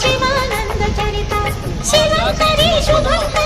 शिवानन्दचरिता शिवकरी शुभङ्कर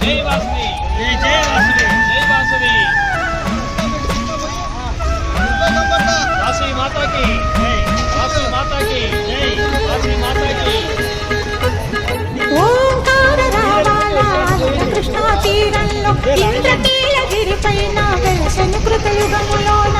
జై వాసవి జై జై వాసవి జై వాసవి వాసవి మాతాకి జై మాతాకి జై వాసవి మాతాకి ఓంకార రావాల తీరంలో ఇంద్రకీలగిరి పైన వెలసను కృతయుగములోన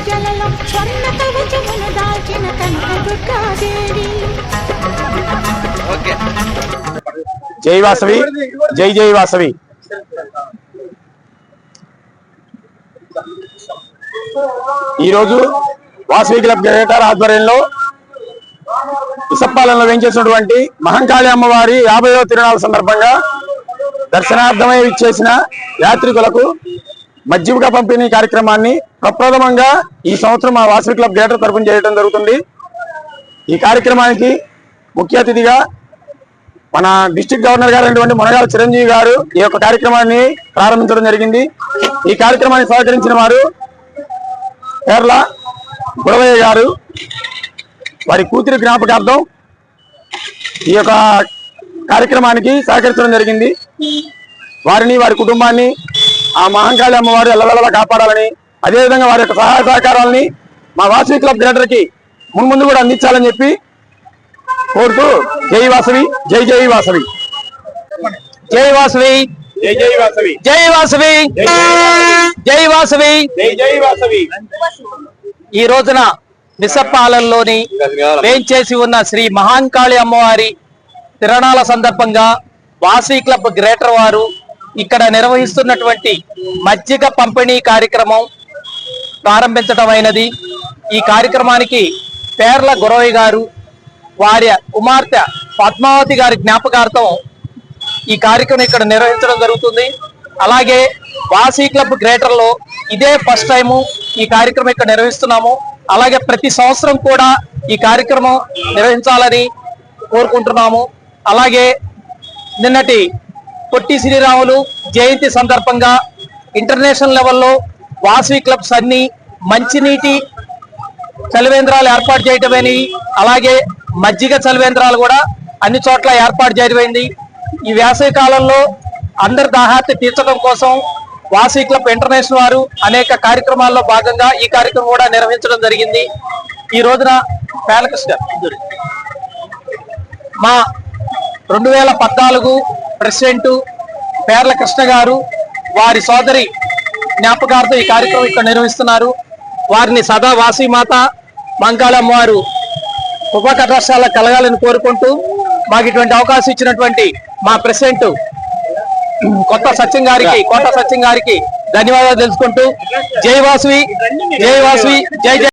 పూజలలో స్వర్ణ కవచమును దాల్చిన కనక దుర్గాదేవి జై వాసవి. జై జై వాసవి. ఈరోజు వాసవి క్లబ్ గ్రేటర్ ఆధ్వర్యంలో ఇసప్పాలెంలో వేయించేసినటువంటి మహంకాళి అమ్మవారి యాభైవ తిరునాళ్ళ సందర్భంగా దర్శనార్థమై ఇచ్చేసిన యాత్రికులకు మజ్జిగ పంపిణీ కార్యక్రమాన్ని ప్రప్రథమంగా ఈ సంవత్సరం మా వాసవి క్లబ్ గ్రేటర్ తరఫున చేయడం జరుగుతుంది. ఈ కార్యక్రమానికి ముఖ్య అతిథిగా మన డిస్టిక్ గవర్నర్ గారు అయినటువంటి మునగాల చిరంజీవి గారు ఈ యొక్క కార్యక్రమాన్ని ప్రారంభించడం జరిగింది. ఈ కార్యక్రమాన్ని సహకరించిన వారు కేరళ గురవయ్య గారు వారి కూతురి జ్ఞాపకార్థం ఈ యొక్క కార్యక్రమానికి సహకరించడం జరిగింది. వారిని వారి కుటుంబాన్ని ఆ మహంకాళి అమ్మవారు ఎల్లవెల్లలా కాపాడాలని అదేవిధంగా వారి యొక్క సహాయ సహకారాలని మా వాసవి క్లబ్ గ్రేటర్కి మున్ముందు కూడా అందించాలని చెప్పి కోరుతూ జై వాసవి జై జై వాసవి. జై వాసవి. జై జై వాసవి. జై వాసవి. జై వాసవి. జై జై వాసవి. ఈ రోజున విసప్పాలెంలోని వేంచేసి ఉన్న శ్రీ మహాంకాళి అమ్మవారి తిరణాల సందర్భంగా వాసవి క్లబ్ గ్రేటర్ వారు ఇక్కడ నిర్వహిస్తున్నటువంటి మజ్జిగ పంపిణీ కార్యక్రమం ప్రారంభించటమైనది. ఈ కార్యక్రమానికి పేర్ల గురవయ్య గారు వారి కుమార్తె పద్మావతి గారి జ్ఞాపకార్థం ఈ కార్యక్రమం ఇక్కడ నిర్వహించడం జరుగుతుంది. అలాగే వాసీ క్లబ్ గ్రేటర్లో ఇదే ఫస్ట్ టైము ఈ కార్యక్రమం ఇక్కడ నిర్వహిస్తున్నాము. అలాగే ప్రతి సంవత్సరం కూడా ఈ కార్యక్రమం నిర్వహించాలని కోరుకుంటున్నాము. అలాగే నిన్నటి పొట్టి శ్రీరాములు జయంతి సందర్భంగా ఇంటర్నేషనల్ లెవెల్లో వాసవి క్లబ్స్ అన్ని మంచినీటి చలివేంద్రాలు ఏర్పాటు చేయటమని అలాగే మజ్జిగ చలివేంద్రాలు కూడా అన్ని చోట్ల ఏర్పాటు చేయమైంది ఈ వేసవి కాలంలో అందరి దాహార్తి తీర్చడం కోసం వాసవి క్లబ్ ఇంటర్నేషనల్ వారు అనేక కార్యక్రమాల్లో భాగంగా ఈ కార్యక్రమం కూడా నిర్వహించడం జరిగింది. ఈ రోజున పేలకృష్ణ మా రెండు వేల పద్నాలుగు ప్రెసిడెంట్ పేర్ల కృష్ణ గారు వారి సోదరి జ్ఞాపకార్థం ఈ కార్యక్రమం ఇక్కడ నిర్వహిస్తున్నారు. వారిని సదా వాసీమాత మంకాళమ్మ వారు ఉపకటాశాల కలగాలని కోరుకుంటూ మాకు ఇటువంటి అవకాశం ఇచ్చినటువంటి మా ప్రెసిడెంట్ కొత్త సత్యం గారికి కోట సత్యం గారికి ధన్యవాదాలు తెలుసుకుంటూ. జై వాసవి జై వాసవి జై జై.